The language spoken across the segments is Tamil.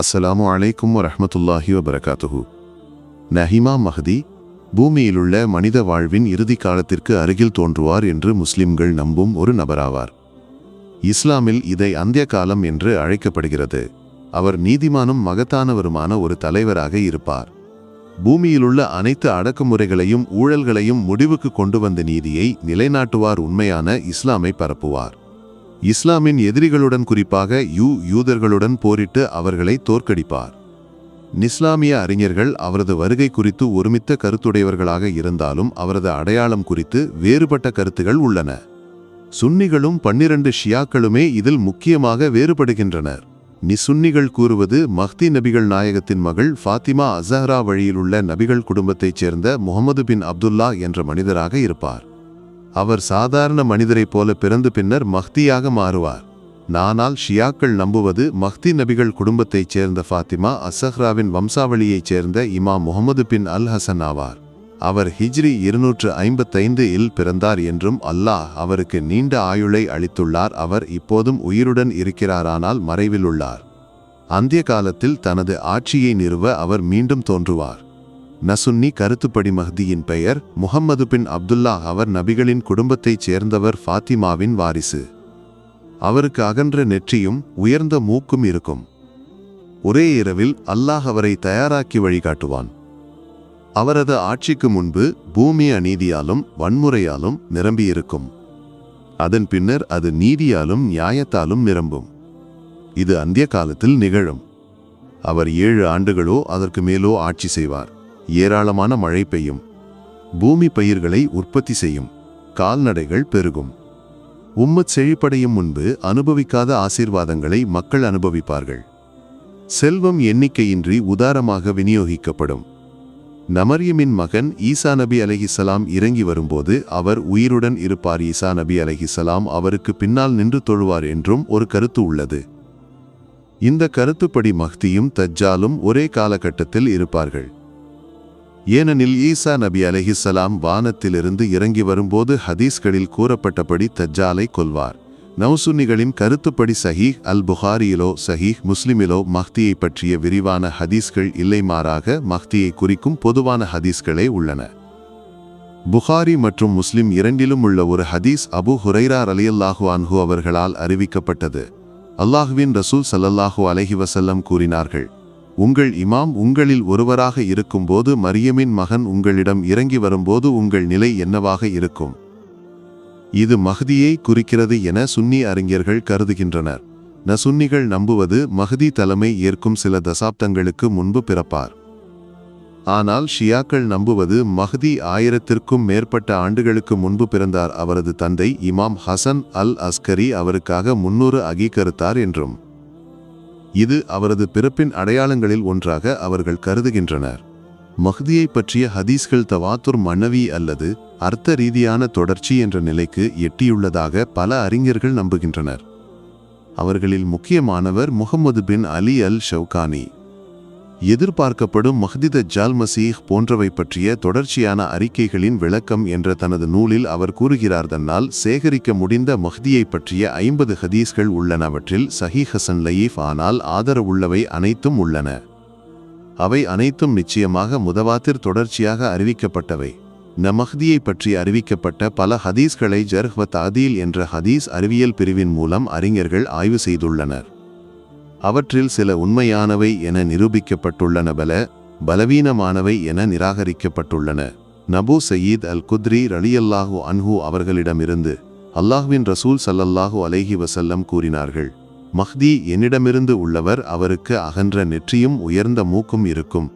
அஸ்ஸலாமு அலைக்கும் வரஹ்மத்துல்லாஹி வபரகாத்துஹு நஹிமா மஹதி பூமியிலுள்ள மனித வாழ்வின் இறுதி காலத்திற்கு அருகில் தோன்றுவார் என்று முஸ்லிம்கள் நம்பும் ஒரு நபராவார். இஸ்லாமில் இதை அந்திய காலம் என்று அழைக்கப்படுகிறது. அவர் நீதிமானும் மகத்தானவருமான ஒரு தலைவராக இருப்பார். பூமியிலுள்ள அனைத்து அடக்குமுறைகளையும் ஊழல்களையும் முடிவுக்கு கொண்டு வந்த நீதியை நிலைநாட்டுவார் உண்மையான இஸ்லாமை பரப்புவார். இஸ்லாமின் எதிரிகளுடன் குறிப்பாக யூ யூதர்களுடன் போரிட்டு அவர்களை தோற்கடிப்பார். நிஸ்லாமிய அறிஞர்கள் அவரது வருகை குறித்து ஒருமித்த கருத்துடையவர்களாக இருந்தாலும் அவரது அடையாளம் குறித்து வேறுபட்ட கருத்துகள் உள்ளன. சுன்னிகளும் பன்னிரண்டு ஷியாக்களுமே இதில் முக்கியமாக வேறுபடுகின்றனர். நிசுன்னிகள் கூறுவது மஹ்தி நபிகள் நாயகத்தின் மகள் ஃபாத்திமா அசஹரா வழியிலுள்ள நபிகள் குடும்பத்தைச் சேர்ந்த முகமது பின் அப்துல்லா என்ற மனிதராக இருப்பார். அவர் சாதாரண மனிதரைப் போல பிறந்து பின்னர் மஹ்தியாக மாறுவார். நானால் ஷியாக்கள் நம்புவது மஹ்தி நபிகள் குடும்பத்தைச் சேர்ந்த ஃபாத்திமா அசஹ்ராவின் வம்சாவளியைச் சேர்ந்த இமாம் முகமது பின் அல் ஹசன் ஆவார். அவர் ஹிஜ்ரி இருநூற்று ஐம்பத்தைந்து இல் பிறந்தார் என்றும் அல்லாஹ் அவருக்கு நீண்ட ஆயுளை அளித்துள்ளார். அவர் இப்போதும் உயிருடன் இருக்கிறாரானால் மறைவில் உள்ளார் அந்திய காலத்தில் தனது ஆட்சியை நிறுவ அவர் மீண்டும் தோன்றுவார். நசுன்னி கருத்துப்படி மஹ்தியின் பெயர் முகம்மது பின் அப்துல்லா அவர் நபிகளின் குடும்பத்தைச் சேர்ந்தவர் ஃபாத்திமாவின் வாரிசு. அவருக்கு அகன்ற நெற்றியும் உயர்ந்த மூக்கும் இருக்கும். ஒரே இரவில் அல்லாஹ் அவரை தயாராக்கி வழிகாட்டுவான். அவரது ஆட்சிக்கு முன்பு பூமி அநீதியாலும் வன்முறையாலும் நிரம்பியிருக்கும். அதன் பின்னர் அது நீதியாலும் நியாயத்தாலும் நிரம்பும். இது அந்திய காலத்தில் நிகழும். அவர் ஏழு ஆண்டுகளோ அதற்கு மேலோ ஆட்சி செய்வார். ஏராளமான மழை பெய்யும். பூமி பயிர்களை உற்பத்தி செய்யும். கால்நடைகள் பெருகும். உம்மத் செழிப்படையும் முன்பு அனுபவிக்காத ஆசீர்வாதங்களை மக்கள் அனுபவிப்பார்கள். செல்வம் எண்ணிக்கையின்றி உதாரமாக விநியோகிக்கப்படும். நமரியமின் மகன் ஈசா நபி அலஹிசலாம் இறங்கி வரும்போது அவர் உயிருடன் இருப்பார். ஈசா நபி அலஹிசலாம் அவருக்கு பின்னால் நின்று தொழுவார் என்றும் ஒரு கருத்து உள்ளது. இந்த கருத்துப்படி மஹ்தியும் தஜ்ஜாலும் ஒரே காலகட்டத்தில் இருப்பார்கள். ஏனெனில் ஈசா நபி அலைஹிஸ்ஸலாம் வானத்திலிருந்து இறங்கி வரும்போது ஹதீஸ்களில் கூறப்பட்டபடி தஜ்ஜாலை கொல்வார். நௌசுன்னிகளின் கருத்துப்படி சஹீஹ் அல் புகாரியிலோ சஹீஹ் முஸ்லிமிலோ மஹ்தியை பற்றிய விரிவான ஹதீஸ்கள் இல்லை மாறாக மஹ்தியை குறிக்கும் பொதுவான ஹதீஸ்களே உள்ளன. புகாரி மற்றும் முஸ்லிம் இரண்டிலும் உள்ள ஒரு ஹதீஸ் அபு ஹுரைரா அலியல்லாஹு அன்ஹு அவர்களால் அறிவிக்கப்பட்டது. அல்லாஹுவின் ரசூல் சல்லல்லாஹு அலஹி வசல்லம் கூறினார்கள் உங்கள் இமாம் உங்களில் ஒருவராக இருக்கும்போது மரியமின் மகன் உங்களிடம் இறங்கி வரும்போது உங்கள் நிலை என்னவாக இருக்கும்? இது மஹதியை குறிக்கிறது என சுன்னி அறிஞர்கள் கருதுகின்றனர். நசுன்னிகள் நம்புவது மஹதி தலைமை ஏற்கும் சில தசாப்தங்களுக்கு முன்பு பிறப்பார். ஆனால் ஷியாக்கள் நம்புவது மஹதி ஆயிரத்திற்கும் மேற்பட்ட ஆண்டுகளுக்கு முன்பு பிறந்தார் அவரது தந்தை இமாம் ஹசன் அல் அஸ்கரி அவருக்காக முன்னூறு அகீகரித்தார் என்றும். இது அவரது பிறப்பின் அடையாளங்களில் ஒன்றாக அவர்கள் கருதுகின்றனர். மஹ்தியை பற்றிய ஹதீஸ்கள் தவாத்துர் மனவி அல்லது அர்த்த ரீதியான தொடர்ச்சி என்ற நிலைக்கு எட்டியுள்ளதாக பல அறிஞர்கள் நம்புகின்றனர். அவர்களில் முக்கியமானவர் முகமது பின் அலி அல் ஷவுகானி எதிர்பார்க்கப்படும் மஹ்தித ஜால் மசீஹ் போன்றவை பற்றிய தொடர்ச்சியான அறிக்கைகளின் விளக்கம் என்ற தனது நூலில் அவர் கூறுகிறார். தன்னால் சேகரிக்க முடிந்த மஹ்தியை பற்றிய ஐம்பது ஹதீஸ்கள் உள்ளனவற்றில் சஹி ஹசன் லயீஃப் ஆனால் ஆதரவுள்ளவை அனைத்தும் உள்ளன. அவை அனைத்தும் நிச்சயமாக முதவாத்திர் தொடர்ச்சியாக அறிவிக்கப்பட்டவை. நமஹ்தியை பற்றி அறிவிக்கப்பட்ட பல ஹதீஸ்களை ஜர்ஹ்வத் அதீல் என்ற ஹதீஸ் அறிவியல் பிரிவின் மூலம் அறிஞர்கள் ஆய்வு செய்துள்ளனர். அவற்றில் சில உண்மையானவை என நிரூபிக்கப்பட்டுள்ளன பல பலவீனமானவை என நிராகரிக்கப்பட்டுள்ளன. நபு சயீத் அல் குத்ரி ரலியல்லாஹு அன்ஹு அவர்களிடமிருந்து அல்லாஹ்வின் ரசூல் சல்லல்லாஹு அலைஹி வசல்லம் கூறினார்கள் மஹ்தி என்னிடமிருந்து உள்ளவர் அவருக்கு அகன்ற நெற்றியும் உயர்ந்த மூக்கும் இருக்கும்.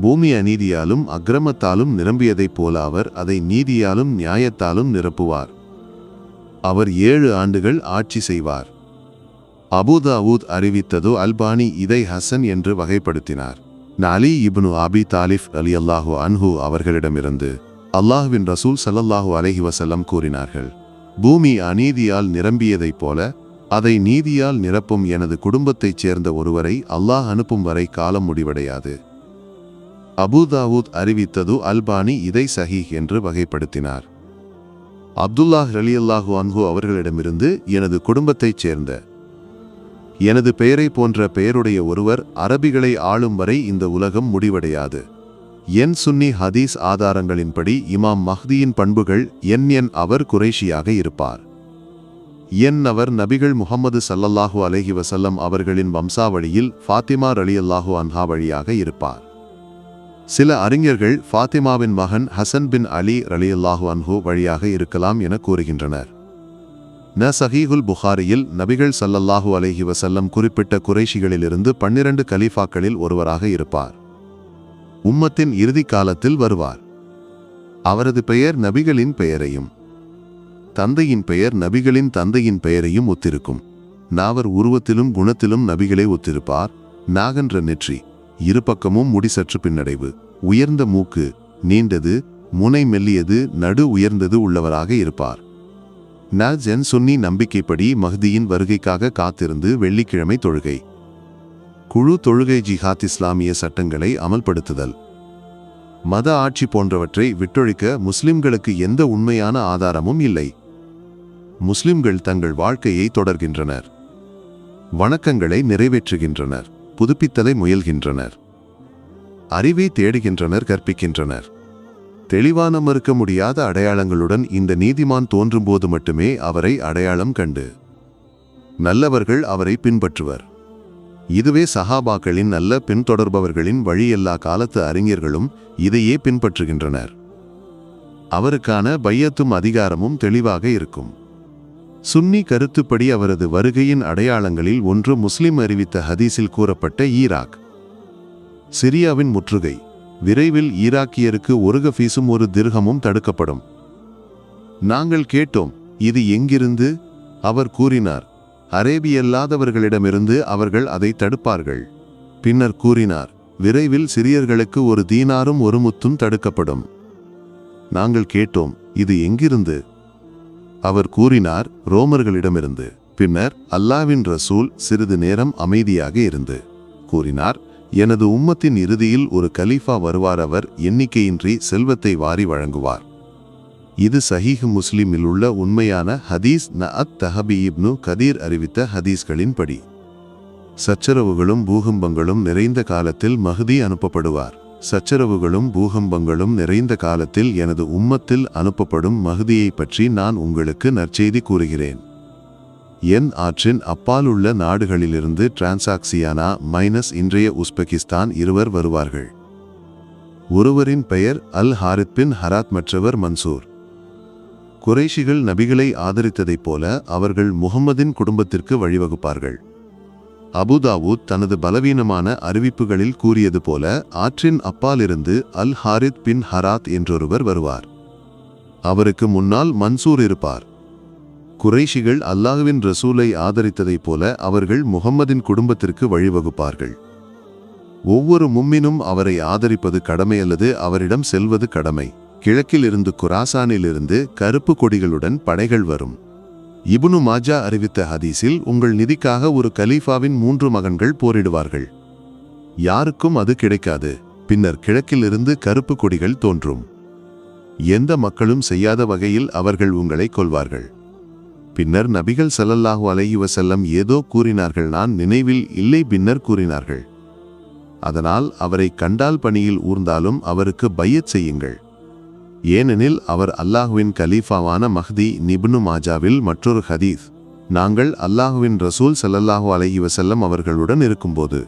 பூமி அநீதியாலும் அக்கிரமத்தாலும் நிரம்பியதைப் போல அவர் அதை நீதியாலும் நியாயத்தாலும் நிரப்புவார். அவர் ஏழு ஆண்டுகள் ஆட்சி செய்வார். அபுதாவூத் அறிவித்தது அல்பானி இதை ஹசன் என்று வகைப்படுத்தினார். நலி இப்னு அபி தாலிஃப் அலி அல்லாஹு அன்ஹு அவர்களிடமிருந்து அல்லாஹுவின் ரசூல் சல்லல்லாஹு அலஹி வசல்லம் கூறினார்கள் பூமி அநீதியால் நிரம்பியதைப் போல அதை நீதியால் நிரப்பும் எனது குடும்பத்தைச் சேர்ந்த ஒருவரை அல்லாஹ் அனுப்பும் வரை காலம் முடிவடையாது. அபுதாவூத் அறிவித்தது அல்பானி இதை சஹீஹ் என்று வகைப்படுத்தினார். அப்துல்லாஹ் ரலியல்லாஹு அன்ஹு அவர்களிடமிருந்து எனது குடும்பத்தைச் சேர்ந்த எனது பெயரை போன்ற பெயருடைய ஒருவர் அரபிகளை ஆளும் வரை இந்த உலகம் முடிவடையாது. என் சுன்னி ஹதீஸ் ஆதாரங்களின்படி இமாம் மஹ்தியின் பண்புகள் என் என் அவர் குறைஷியாக இருப்பார். என் அவர் நபிகள் முகமது சல்லல்லாஹு அலஹி வசல்லம் அவர்களின் வம்சாவளியில் ஃபாத்திமா ரலியல்லாஹு அன்ஹா வழியாக இருப்பார். சில அறிஞர்கள் ஃபாத்திமாவின் மகன் ஹசன் பின் அலி ரலியல்லாஹு அன்ஹு வழியாக இருக்கலாம் என கூறுகின்றனர். ந சஹீகுல் புகாரியில் நபிகள் சல்லல்லாஹு அலஹி வசல்லம் குறிப்பிட்ட குறைஷிகளிலிருந்து பன்னிரண்டு கலீஃபாக்களில் ஒருவராக இருப்பார். உம்மத்தின் இறுதி காலத்தில் வருவார். அவரது பெயர் நபிகளின் பெயரையும் தந்தையின் பெயர் நபிகளின் தந்தையின் பெயரையும் ஒத்திருக்கும். நாவர் உருவத்திலும் குணத்திலும் நபிகளை ஒத்திருப்பார். நாகன்ற நெற்றி இருபக்கமும் முடிசற்று பின்னடைவு உயர்ந்த மூக்கு நீண்டது முனை மெல்லியது நடு உயர்ந்தது உள்ளவராக இருப்பார். ந சுன்னி நம்பிக்கைப்படி மஹ்தியின் வருகைக்காக காத்திருந்து வெள்ளிக்கிழமை தொழுகை. குழு தொழுகை ஜிஹாத் இஸ்லாமிய சட்டங்களை அமல்படுத்துதல். மத ஆட்சி போன்றவற்றை விட்டொழிக்க முஸ்லிம்களுக்கு எந்த உண்மையான ஆதாரமும் இல்லை. முஸ்லிம்கள் தங்கள் வாழ்க்கையை தொடர்கின்றனர். வணக்கங்களை நிறைவேற்றுகின்றனர் புதுப்பித்தலை முயல்கின்றனர். அறிவை தேடுகின்றனர் கற்பிக்கின்றனர். தெளிவான மறுக்க முடியாத அடையாளங்களுடன் இந்த நீதிமான் தோன்றும்போது மட்டுமே அவரை அடையாளம் கண்டு நல்லவர்கள் அவரை பின்பற்றுவர். இதுவே சஹாபாக்களின் நல்ல பின்தொடர்பவர்களின் வழியெல்லா காலத்து அறிஞர்களும் இதையே பின்பற்றுகின்றனர். அவருக்கான பையத்தும் அதிகாரமும் தெளிவாக இருக்கும். சுன்னி கருத்துப்படி அவரது வருகையின் அடையாளங்களில் ஒன்று முஸ்லிம் அறிவித்த ஹதீஸில் கூறப்பட்ட ஈராக். சிரியாவின் முற்றுகை. விரைவில் ஈராக்கியருக்கு ஒரு கஃபீஸும் ஒரு திருகமும் தடுக்கப்படும். நாங்கள் கேட்டோம் இது எங்கிருந்து? அவர் கூறினார் அரேபியல்லாதவர்களிடமிருந்து அவர்கள் அதை தடுப்பார்கள். பின்னர் கூறினார் விரைவில் சிறியர்களுக்கு ஒரு தீனாரும் ஒரு முத்தும் தடுக்கப்படும். நாங்கள் கேட்டோம் இது எங்கிருந்து? அவர் கூறினார் ரோமர்களிடமிருந்து. பின்னர் அல்லாவின் ரசூல் சிறிது நேரம் அமைதியாக இருந்து கூறினார் எனது உம்மத்தின் இறுதியில் ஒரு கலீஃபா வருவார் அவர் எண்ணிக்கையின்றி செல்வத்தை வாரி வழங்குவார். இது சஹீஹ் முஸ்லிமில் உள்ள உண்மையான ஹதீஸ் ந அத் தஹபி இப்னு கதீர் அறிவித்த ஹதீஸ்களின்படி. சச்சரவுகளும் பூகம்பங்களும் நிறைந்த காலத்தில் மஹதி அனுப்பப்படுவார். சச்சரவுகளும் பூகம்பங்களும் நிறைந்த காலத்தில் எனது உம்மத்தில் அனுப்பப்படும் மகுதியை பற்றி நான் உங்களுக்கு நற்செய்தி கூறுகிறேன். என் ஆற்றின் அப்பாலுள்ள நாடுகளிலிருந்து டிரான்சாக்சியானா மைனஸ் இன்றைய உஸ்பெகிஸ்தான் இருவர் வருவார்கள். ஒருவரின் பெயர் அல் ஹாரித் பின் ஹராத் மற்றவர் மன்சூர். குறைஷிகள் நபிகளை ஆதரித்ததைப் போல அவர்கள் முகம்மதின் குடும்பத்திற்கு வழிவகுப்பார்கள். அபுதாவூத் தனது பலவீனமான அறிவிப்புகளில் கூறியது போல ஆற்றின் அப்பாலிருந்து அல் ஹாரித் பின் ஹராத் என்றொருவர் வருவார். அவருக்கு முன்னால் மன்சூர் இருப்பார். குறைஷிகள் அல்லாஹுவின் ரசூலை ஆதரித்ததைப் போல அவர்கள் முகம்மதின் குடும்பத்திற்கு வழிவகுப்பார்கள். ஒவ்வொரு மும்மினும் அவரை ஆதரிப்பது கடமை அல்லது அவரிடம் செல்வது கடமை. கிழக்கில் இருந்து குராசானிலிருந்து கருப்பு கொடிகளுடன் படைகள் வரும். இபுனு மாஜா அறிவித்த ஹதீஸில் உங்கள் நிதிக்காக ஒரு கலீஃபாவின் மூன்று மகன்கள் போரிடுவார்கள். யாருக்கும் அது கிடைக்காது. பின்னர் கிழக்கிலிருந்து கருப்பு கொடிகள் தோன்றும். எந்த மக்களும் செய்யாத வகையில் அவர்கள் உங்களை கொல்வார்கள். பின்னர் நபிகள் ஸல்லல்லாஹு அலைஹி செல்லம் ஏதோ கூறினார்கள். நான் நினைவில் இல்லை பின்னர் கூறினார்கள். அதனால் அவரை கண்டால் பணியில் ஊர்ந்தாலும் அவருக்கு பையச் செய்யுங்கள். ஏனெனில் அவர் அல்லாஹுவின் கலீஃபாவான மஹ்தி நிபுனு மாஜாவில் மற்றொரு ஹதீஸ். நாங்கள் அல்லாஹுவின் ரசூல் ஸல்லல்லாஹு அலைஹி வசல்லம் அவர்களுடன் இருக்கும்போது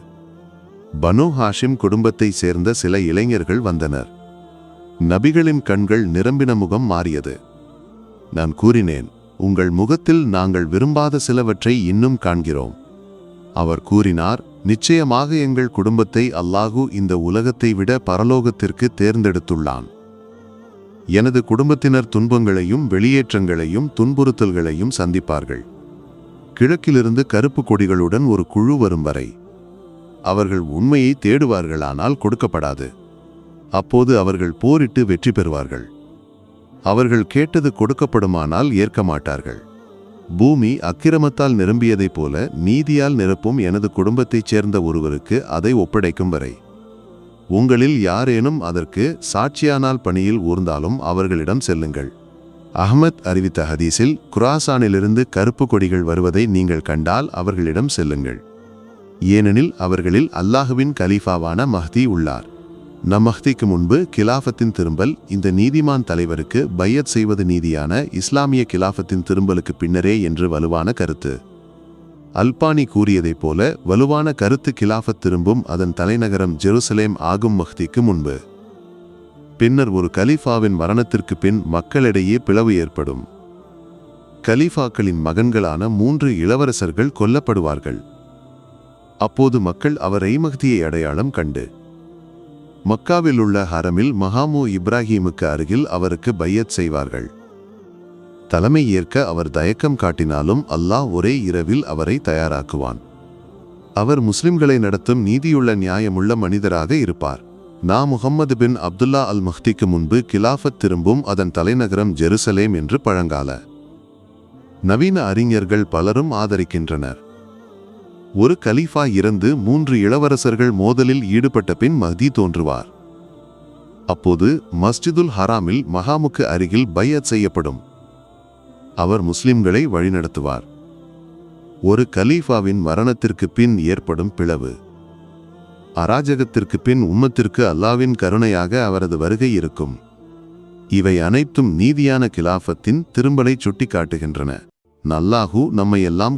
பனு ஹாஷிம் குடும்பத்தைச் சேர்ந்த சில இளைஞர்கள் வந்தனர். நபிகளின் கண்கள் நிரம்பின முகம் மாறியது. நான் கூறினேன் உங்கள் முகத்தில் நாங்கள் விரும்பாத சிலவற்றை இன்னும் காண்கிறோம். அவர் கூறினார் நிச்சயமாக எங்கள் குடும்பத்தை அல்லாஹு இந்த உலகத்தை விட பரலோகத்திற்கு தேர்ந்தெடுத்துள்ளான். எனது குடும்பத்தினர் துன்பங்களையும் வெளியேற்றங்களையும் துன்புறுத்தல்களையும் சந்திப்பார்கள். கிழக்கிலிருந்து கருப்பு கொடிகளுடன் ஒரு குழு வரும் வரை அவர்கள் உண்மையை தேடுவார்களானால் கொடுக்கப்படாது. அப்போது அவர்கள் போரிட்டு வெற்றி பெறுவார்கள். அவர்கள் கேட்டது கொடுக்கப்படுமானால் ஏற்க மாட்டார்கள். பூமி அக்கிரமத்தால் நிரம்பியதைப் போல நீதியால் நிரப்பும் எனது குடும்பத்தைச் சேர்ந்த ஒருவருக்கு அதை ஒப்படைக்கும் வரை. உங்களில் யாரேனும் அதற்கு சாட்சியானால் பணியில் ஊர்ந்தாலும் அவர்களிடம் செல்லுங்கள். அஹ்மத் அறிவித்த ஹதீஸில் குராசானிலிருந்து கருப்பு கொடிகள் வருவதை நீங்கள் கண்டால் அவர்களிடம் செல்லுங்கள். ஏனெனில் அவர்களில் அல்லாஹுவின் கலீஃபாவான மஹ்தி உள்ளார். நம் மஹ்திக்கு முன்பு கிலாஃபத்தின் திரும்பல் இந்த நீதிமான் தலைவருக்கு பையத் செய்வது நீதியான இஸ்லாமிய கிலாஃபத்தின் திரும்பலுக்கு பின்னரே என்று வலுவான கருத்து. அல்பானி கூறியதைப் போல வலுவான கருத்து கிலாஃபத் திரும்பும் அதன் தலைநகரம் ஜெருசலேம் ஆகும் மஹ்திக்கு முன்பு. பின்னர் ஒரு கலீஃபாவின் மரணத்திற்கு பின் மக்களிடையே பிளவு ஏற்படும். கலீஃபாக்களின் மகன்களான மூன்று இளவரசர்கள் கொல்லப்படுவார்கள். அப்போது மக்கள் அவரை மஹ்தியை அடையாளம் கண்டு. மக்காவில் உள்ள ஹரமில் மகாமு இப்ராஹீமுக்கு அருகில் அவருக்கு பையத் செய்வார்கள். தலைமை ஏற்க அவர் தயக்கம் காட்டினாலும் அல்லாஹ் ஒரே இரவில் அவரை தயாராக்குவான். அவர் முஸ்லிம்களை நடத்தும் நீதியுள்ள நியாயமுள்ள மனிதராக இருப்பார். நா முகம்மது பின் அப்துல்லா அல் மஹ்திக்கு முன்பு கிலாஃபத் திரும்பும் அதன் தலைநகரம் ஜெருசலேம் என்று பழங்கால. நவீன அறிஞர்கள் பலரும் ஆதரிக்கின்றனர். ஒரு கலீஃபா இறந்து மூன்று இளவரசர்கள் மோதலில் ஈடுபட்ட பின் மஹ்தி தோன்றுவார். அப்போது மஸ்ஜிதுல் ஹராமில் மகாமுக்கு அருகில் பையத் செய்யப்படும். அவர் முஸ்லிம்களை வழிநடத்துவார். ஒரு கலீஃபாவின் மரணத்திற்கு பின் ஏற்படும் பிளவு. அராஜகத்திற்கு பின் உம்மத்திற்கு அல்லாவின் கருணையாக அவரது வருகை இருக்கும். இவை அனைத்தும் நீதியான கிலாஃபத்தின் திரும்பலை சுட்டிக்காட்டுகின்றன. நல்லாஹூ நம்மை எல்லாம்